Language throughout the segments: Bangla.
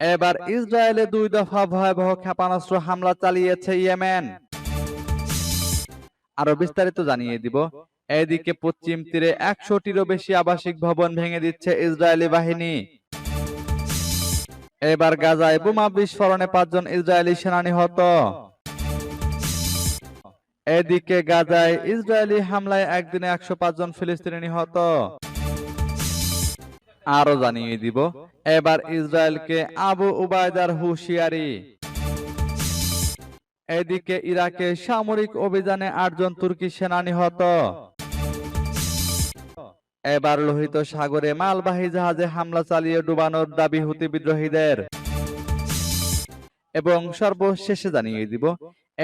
এবার ইসরায়েলে দুই দফা ভয়াবহ ক্ষেপণাস্ত্র হামলা চালিয়েছে ইয়েমেন। আরও বিস্তারিত জানিয়ে দিব। এদিকে পশ্চিম তীরে একশোটিরও বেশি আবাসিক ভবন ভেঙে দিচ্ছে ইসরায়েলি বাহিনী। এবার গাজায় বোমা বিস্ফোরণে পাঁচজন ইসরায়েলি সেনা নিহত এদিকে গাজায় ইসরায়েলি হামলায় একদিনে একশো পাঁচ জন ফিলিস্তিনি নিহত। আরও জানিয়ে দিব। এবার ইসরায়েলকে আবু উবায়দার হুঁশিয়ারি। এদিকে ইরাকে সামরিক অভিযানে আটজন তুর্কি সেনা নিহত। এবার লোহিত সাগরে মালবাহী জাহাজে হামলা চালিয়ে ডুবানোর দাবি হুতি বিদ্রোহীদের। এবং সর্বশেষে জানিয়ে দিব,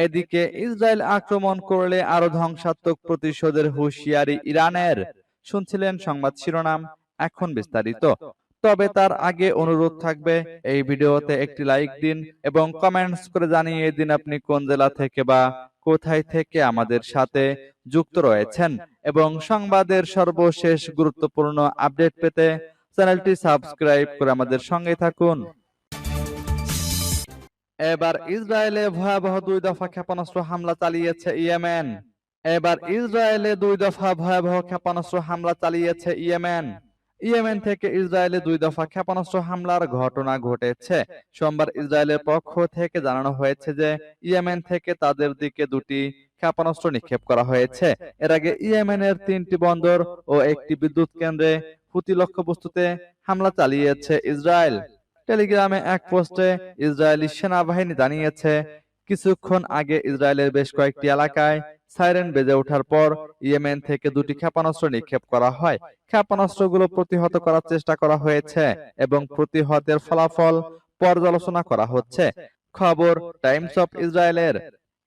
এদিকে ইসরায়েল আক্রমণ করলে আরও ধ্বংসাত্মক প্রতিশোধের হুঁশিয়ারি ইরানের। শুনছিলেন সংবাদ শিরোনাম এখন বিস্তারিত। তবে তার আগে অনুরোধ থাকবে এই ভিডিওতে একটি লাইক দিন এবং কমেন্টস করে জানিয়ে দিন আপনি কোন জেলা থেকে বা কোথায় থেকে আমাদের সাথে যুক্ত রয়েছেন এবং সংবাদের সর্বশেষ গুরুত্বপূর্ণ আপডেট পেতে চ্যানেলটি সাবস্ক্রাইব করে আমাদের সঙ্গে থাকুন। এবার ইসরায়েলে ভয়াবহ দুই দফা ক্ষেপণাস্ত্র হামলা চালিয়েছে ইয়েমেন। এবার ইসরায়েলে দুই দফা ভয়াবহ ক্ষেপণাস্ত্র হামলা চালিয়েছে ইয়েমেন। ইয়েমেন থেকে ইসরায়েলে দুই দফা ক্ষেপণাস্ত্র হামলার ঘটনা ঘটেছে। সোমবার ইসরায়েলের পক্ষ থেকে জানানো হয়েছে যে ইয়েমেন থেকে তাদের দিকে দুটি ক্ষেপণাস্ত্র নিক্ষেপ করা হয়েছে। এর আগে ইয়েমেনের তিনটি বন্দর ও একটি বিদ্যুৎ কেন্দ্রে হুতি লক্ষ্যবস্তুতে হামলা চালিয়েছে ইসরায়েল। টেলিগ্রামে এক পোস্টে ইসরায়েলি সেনাবাহিনী জানিয়েছে, কিছুক্ষণ আগে ইসরায়েলের বেশ কয়েকটি এলাকায় সাইরেন বেজে ওঠার পর ইয়েমেন থেকে দুটি ক্ষেপণাস্ত্র নিক্ষেপ করা হয়। ক্ষেপণাস্ত্রগুলো প্রতিহত করার চেষ্টা করা হয়েছে এবং প্রতিহতের ফলাফল পর্যালোচনা করা হচ্ছে। খবর, টাইমস অফ ইসরায়েলের।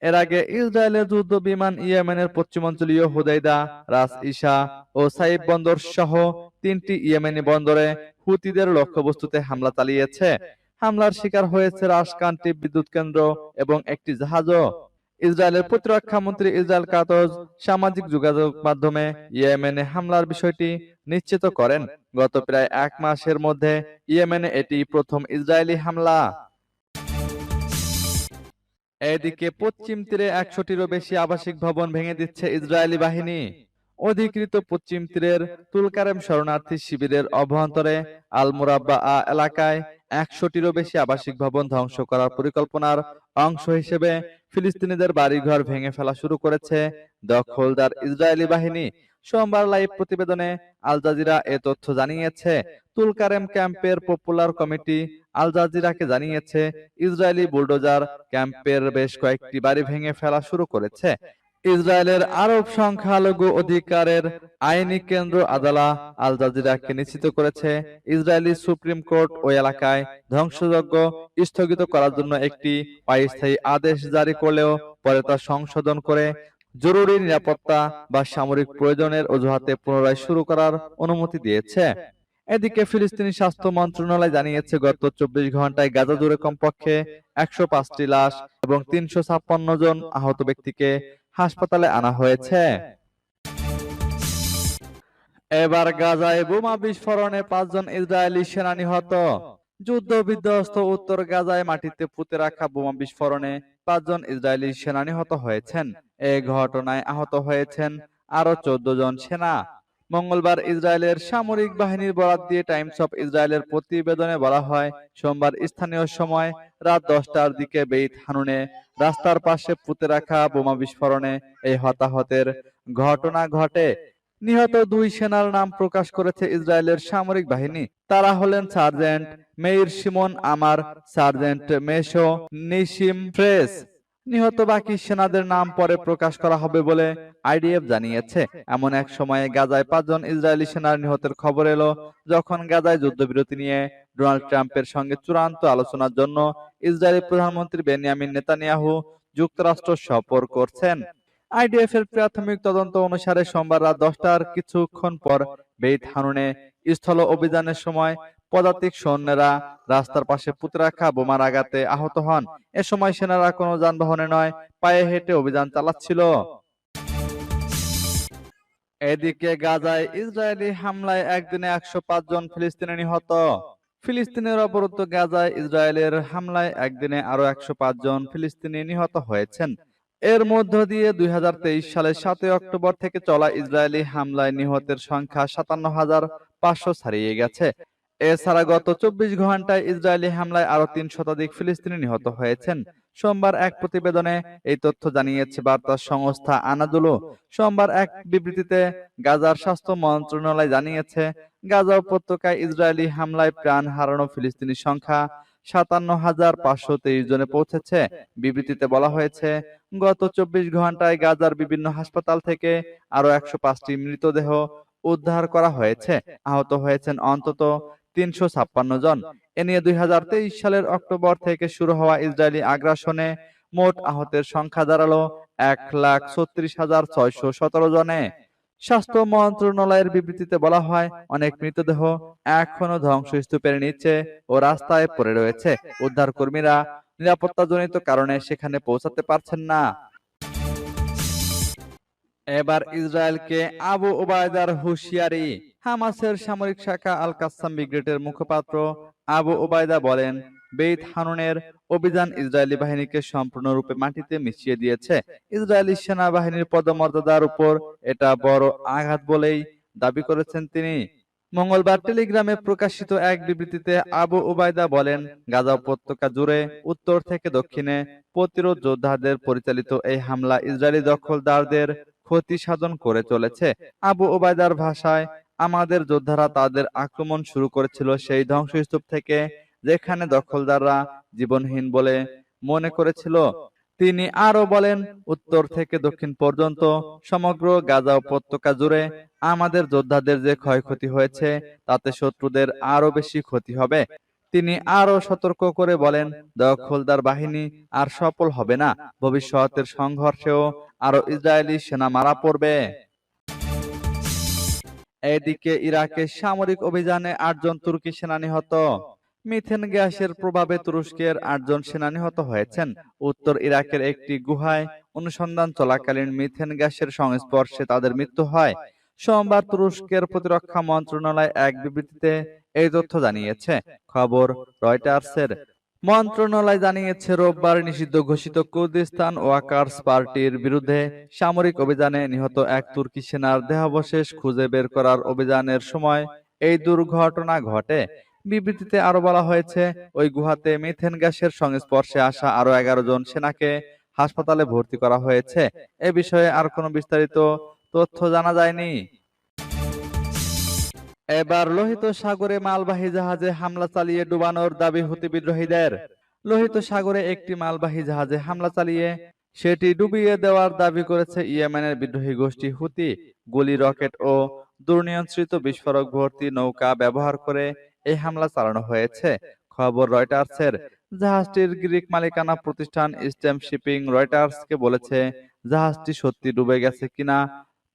এর আগে ইসরায়েলের যুদ্ধ বিমান ইয়েমেনের পশ্চিমাঞ্চলীয় হুদাইদা, রাস ইসা ও সাইব বন্দর সহ তিনটি ইয়েমেনি বন্দরে হুতিদের লক্ষ্যবস্তুতে হামলা চালিয়েছে। হামলার শিকার হয়েছে রাশকান্তি বিদ্যুৎ কেন্দ্র এবং একটি জাহাজও। ইসরায়েলের প্রতিরক্ষা মন্ত্রী ইসরায়েল কাতজ সামাজিক যোগাযোগ মাধ্যমে ইয়েমেনে হামলার বিষয়টি নিশ্চিত করেন। গত প্রায় এক মাসের মধ্যে ইয়েমেনে এটি প্রথম ইসরায়েলি হামলা। এদিকে পশ্চিম তীরে একশোটিরও বেশি আবাসিক ভবন ভেঙে দিচ্ছে ইসরায়েলি বাহিনী। অধিকৃত পশ্চিম তীরের তুলকারেম শরণার্থী শিবিরের অভ্যন্তরে আল মুরাব্বা এলাকায় একশোটিরও বেশি আবাসিক ভবন ধ্বংস করার পরিকল্পনার অংশ হিসেবে ফিলিস্তিনিদের বাড়িঘর ভেঙে ফেলা শুরু করেছে। দখলদার ইসরায়েলি বাহিনী সোমবার লাইভ প্রতিবেদনে আল জাজিরা এ তথ্য জানিয়েছে। তুলকারেম ক্যাম্পের পপুলার কমিটি আল জাজিরাকে জানিয়েছে, ইসরায়েলি বুলডোজার ক্যাম্পের বেশ কয়েকটি বাড়ি ভেঙে ফেলা শুরু করেছে। ইসরায়েলের আরব সংখ্যালঘু অধিকারের আইনি কেন্দ্র আদালা আল জাজিরাকে নিশ্চিত করেছে। ইসরায়েলি সুপ্রিম কোর্ট ওই এলাকায় ধ্বংসযজ্ঞ স্থগিত করার জন্য একটি অস্থায়ী আদেশ জারি করলেও পরে তা সংশোধন করে জরুরি নিরাপত্তা বা সামরিক প্রয়োজনের অজুহাতে পুনরায় শুরু করার অনুমতি দিয়েছে। এদিকে ফিলিস্তিনি স্বাস্থ্য মন্ত্রণালয় জানিয়েছে, গত চব্বিশ ঘন্টায় গাজা জুড়ে কমপক্ষে একশো পাঁচটি লাশ এবং তিনশো ছাপ্পান্ন জন আহত ব্যক্তিকে হাসপাতালে আনা হয়েছে। এবার গাজায় বোমা বিস্ফোরণে পাঁচজন ইসরায়েলি সেনা নিহত। যুদ্ধ বিধ্বস্ত উত্তর গাজায় মাটিতে পুঁতে রাখা বোমা বিস্ফোরণে পাঁচজন ইসরায়েলি সেনা নিহত হয়েছেন। এ ঘটনায় আহত হয়েছেন আরও চোদ্দ জন সেনা। মঙ্গলবার ইসরায়েলের সামরিক বাহিনীর বরাত দিয়ে টাইমস অফ ইসরায়েলের প্রতিবেদনে বলা হয়, সোমবার স্থানীয় সময় রাত দশটার দিকে বেইত হানুনে রাস্তার পাশে পুঁতে রাখা বোমা বিস্ফোরণে এই হতাহতের ঘটনা ঘটে। নিহত দুই সেনার নাম প্রকাশ করেছে ইসরায়েলের সামরিক বাহিনী। তারা হলেন সার্জেন্ট মেইর সিমন আমার সার্জেন্ট মেশো নিশিম ফ্রেস। নিহত বাকি সেনাদের নাম পরে প্রকাশ করা হবে বলে আইডিএফ জানিয়েছে। এমন এক সময়ে গাজায় পাঁচজন ইসরায়েলি সেনার নিহতের খবর এলো। যখন গাজায় যুদ্ধবিরতি নিয়ে ডোনাল্ড ট্রাম্পের সঙ্গে চূড়ান্ত আলোচনার জন্য ইসরায়েলি প্রধানমন্ত্রী বেনিয়ামিন নেতানিয়াহু যুক্তরাষ্ট্র সফর করছেন। আইডিএফ এর প্রাথমিক তদন্ত অনুসারে সোমবার রাত দশটার কিছুক্ষণ পর বেইত হানুনে স্থল অভিযানের সময় পদাতিক সৈন্যরা রাস্তার পাশে পুঁতে রাখা বোমার আঘাতে আহত হন। এ সময় সেনারা কোনো যানবাহনে নয়, পায়ে হেঁটে অভিযান চালাচ্ছিল। এদিকে গাজায় ইসরায়েলি হামলায় একদিনে একশো পাঁচ জন ফিলিস্তিনি নিহত। ফিলিস্তিনের অবরুদ্ধ গাজায় ইসরায়েলের হামলায় একদিনে আরও একশো পাঁচ জন ফিলিস্তিনি নিহত হয়েছেন। এর মধ্য দিয়ে দুই সালের সাতই অক্টোবর থেকে চলা ইসরায়েলি হামলায় নিহতের সংখ্যা সাতান্ন হাজার পাঁচশো ছাড়িয়ে গেছে। এছাড়া গত চব্বিশ ঘন্টায় ইসরায়েলি হামলায় আরও তিন শতাধিক ফিলিস্তিনি নিহত হয়েছেন। সোমবার এক প্রতিবেদনে এই তথ্য জানিয়েছে বার্তা সংস্থা আনাদুলো। সোমবার এক বিবৃতিতে গাজার স্বাস্থ্য মন্ত্রণালয় জানিয়েছে, গাজা উপত্যকায় ইসরায়েলি হামলায় প্রাণ হারানো ফিলিস্তিনি সংখ্যা সাতান্ন হাজার পাঁচশো তেইশ জনে পৌঁছেছে। বিবৃতিতে বলা হয়েছে গত চব্বিশ ঘন্টায় গাজার বিভিন্ন হাসপাতাল থেকে আরও একশো পাঁচটি মৃতদেহ উদ্ধার করা হয়েছে। আহত হয়েছেন অন্তত তিনশো ছাপ্পান্ন জন। এ নিয়ে দুই হাজার তেইশ সালের অক্টোবর থেকে শুরু হওয়া ইসরায়েলি আগ্রাসনে মোট আহতের সংখ্যা দাঁড়াল এক লাখ ছত্রিশ হাজার ছয়শো সতেরো জনে। স্বাস্থ্য মন্ত্রণালয়ের বিবৃতিতে বলা হয়, অনেক মৃতদেহ এখনও ধ্বংসস্তূপের নিচে ও রাস্তায় পড়ে রয়েছে। উদ্ধার কর্মীরা নিরাপত্তাজনিত কারণে সেখানে পৌঁছাতে পারছেন না। এবার ইসরায়েলকে আবু ওবায়দার হুঁশিয়ারি। হামাসের সামরিক শাখা আল কাসাম ব্রিগেডের মুখপাত্র আবু ওবায়দা বলেন বেইত হানুনের অভিযান ইসরায়েলি বাহিনীকে সম্পূর্ণরূপে মাটিতে মিশিয়ে দিয়েছে। ইসরায়েলি সেনাবাহিনীর পদমর্যাদার উপর এটা বড় আঘাত বলেই দাবি করেছেন তিনি। মঙ্গলবার টেলিগ্রামে প্রকাশিত এক বিবৃতিতে আবু উবায়দা বলেন, গাজা উপত্যকা জুড়ে উত্তর থেকে দক্ষিণে প্রতিরোধ যোদ্ধাদের পরিচালিত এই হামলা ইসরায়েলি দখলদারদের ক্ষতি সাধন করে চলেছে। আবু ওবায়দার ভাষায়, আমাদের যোদ্ধারা তাদের আক্রমণ শুরু করেছিল সেই ধ্বংসস্তূপ থেকে যেখানে দখলদাররা জীবনহীন বলে মনে করেছিল। তিনি আরও বলেন, উত্তর থেকে দক্ষিণ পর্যন্ত সমগ্র গাজা উপত্যকা জুড়ে আমাদের যোদ্ধাদের যে ক্ষয়ক্ষতি হয়েছে, তাতে শত্রুদের আরও বেশি ক্ষতি হবে। তিনি আরও সতর্ক করে বলেন, দখলদার বাহিনী আর সফল হবে না। ভবিষ্যতের সংঘর্ষেও আরও ইসরায়েলি সেনা মারা পড়বে। এদিকে ইরাকে সামরিক অভিযানে আটজন তুর্কি সেনা নিহত। মিথেন গ্যাসের প্রভাবে তুরস্কের আটজন সেনা নিহত হয়েছেন। উত্তর ইরাকের একটি গুহায় অনুসন্ধান চলাকালীন মিথেন গ্যাসের সংস্পর্শে তাদের মৃত্যু হয়। সোমবার তুরস্কের প্রতিরক্ষা মন্ত্রণালয় এক বিবৃতিতে এই তথ্য জানিয়েছে। খবর রয়টার্সের। মন্ত্রণালয় জানিয়েছে, রোববার নিষিদ্ধ ঘোষিত কুর্দিস্তান ওয়াকার্স পার্টির বিরুদ্ধে সামরিক অভিযানে নিহত এক তুর্কি সেনার দেহাবশেষ খুঁজে বের করার অভিযানের সময় এই দুর্ঘটনা ঘটে। বিবৃতিতে আরও বলা হয়েছে, ওই গুহাতে মিথেন গ্যাসের সংস্পর্শে আসা আরও এগারো জন সেনাকে হাসপাতালে ভর্তি করা হয়েছে। এ বিষয়ে আর কোনো বিস্তারিত তথ্য জানা যায়নি। এবার লোহিত সাগরে মালবাহী জাহাজে হামলা চালিয়ে ডুবানোর দাবি হুতি বিদ্রোহীদের। লোহিত সাগরে একটি মালবাহী জাহাজে হামলা চালিয়ে সেটি ডুবিয়ে দেওয়ার দাবি করেছে ইয়েমেনের বিদ্রোহী গোষ্ঠী হুতি। গুলি, রকেট ও দুর্নিয়ন্ত্রিত বিস্ফোরক ভর্তি নৌকা ব্যবহার করে এই হামলা চালানো হয়েছে। খবর রয়টার্সের। জাহাজটির গ্রিক মালিকানা প্রতিষ্ঠান স্টেম শিপিং রয়টার্সকে বলেছে, জাহাজটি সত্যি ডুবে গেছে কিনা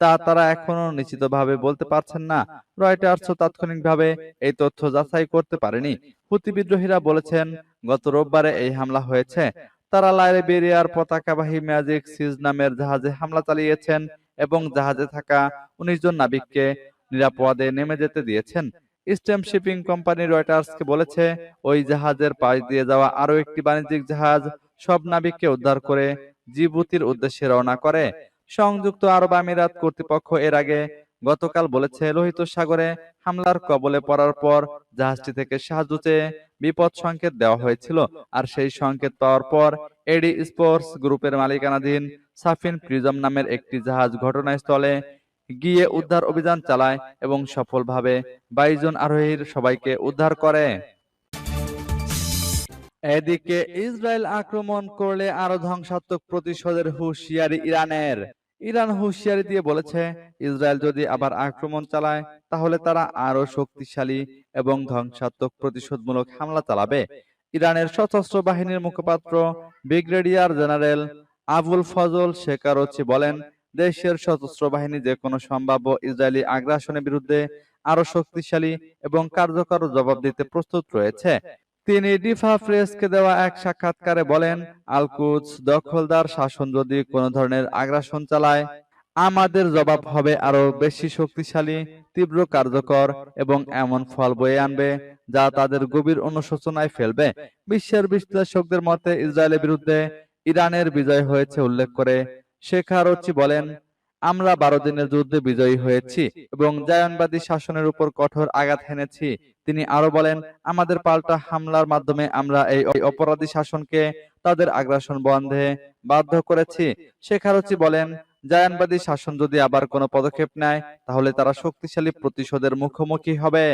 তা তারা এখনও নিশ্চিতভাবে বলতে পারছেন না। রয়টার্সও তাৎক্ষণিকভাবে এই তথ্য যাচাই করতে পারেনি। হুতি বিদ্রোহীরা বলেছেন, গত রোববারে এই হামলা হয়েছে। তারা লাইবেরিয়ার পতাকাবাহী ম্যাজিক সিজ নামের জাহাজে হামলা চালিয়েছেন এবং জাহাজে থাকা উনিশ জন নাবিককে নিরাপদে নেমে যেতে দিয়েছেন। স্টেম শিপিং কোম্পানি রয়টার্সকে বলেছে, ওই জাহাজের পাশ দিয়ে যাওয়া আরও একটি বাণিজ্যিক জাহাজ সব নাবিককে উদ্ধার করে জিবুতির উদ্দেশ্যে রওনা করে। সংযুক্ত আরব আমিরাত কর্তৃপক্ষ এর আগে গতকাল বলেছে, লোহিত সাগরে হামলার কবলে পড়ার পর জাহাজটি থেকে সাহায্য চেয়ে বিপদ সংকেত দেওয়া হয়েছিল আর সেই সংকেত পাওয়ার পর এডি স্পোর্টস গ্রুপের মালিকানাধীন সাফিন প্রিজম নামের একটি জাহাজ ঘটনাস্থলে গিয়ে উদ্ধার অভিযান চালায় এবং সফলভাবে বাইশ জন আরোহীর সবাইকে উদ্ধার করে। এদিকে ইসরায়েল আক্রমণ করলে আরও ধ্বংসাত্মক প্রতিশোধের হুঁশিয়ারি ইরানের। ইরান হুঁশিয়ারি দিয়ে বলেছে, ইসরায়েল যদি আবার আক্রমণ চালায়, তাহলে তারা আরও শক্তিশালী এবং ধ্বংসাত্মক প্রতিশোধমূলক হামলা চালাবে। ইরানের সশস্ত্র বাহিনীর মুখপাত্র brigadier general Abul Fazl Shekarchi বলেন দেশের সশস্ত্র বাহিনী যে কোনো সম্ভাব্য ইসরায়েলি আগ্রাসনের বিরুদ্ধে আরও শক্তিশালী এবং কার্যকর জবাব দিতে প্রস্তুত রয়েছে। তিনি ডিফা প্রেসকে দেওয়া এক সাক্ষাৎকারে বলেন আলকুচ দখলদার শাসন যদি কোনো ধরনের আগ্রাসন চালায়, আমাদের জবাব হবে আরও বেশি শক্তিশালী, তীব্র কার্যকর এবং এমন ফল বয়ে আনবে যা তাদের গভীর অনুশোচনায় ফেলবে। বিশ্বের বিশ্লেষকদের মতে, ইসরায়েলের বিরুদ্ধে ইরানের বিজয় হয়েছে উল্লেখ করে শেখারচি বলেন আমরা বারো দিনের যুদ্ধে বিজয়ী হয়েছি এবং জায়নবাদী শাসনের উপর কঠোর আঘাত হেনেছি তিনি আরও বলেন আমাদের পাল্টা হামলার মাধ্যমে আমরা এই অপরাধী শাসনকে তাদের আগ্রাসন বন্ধে বাধ্য করেছি। শেখারচি বলেন জায়ানবাদী শাসন যদি আবার কোনো পদক্ষেপ নেয় তাহলে তারা শক্তিশালী প্রতিশোধের মুখোমুখি হবে।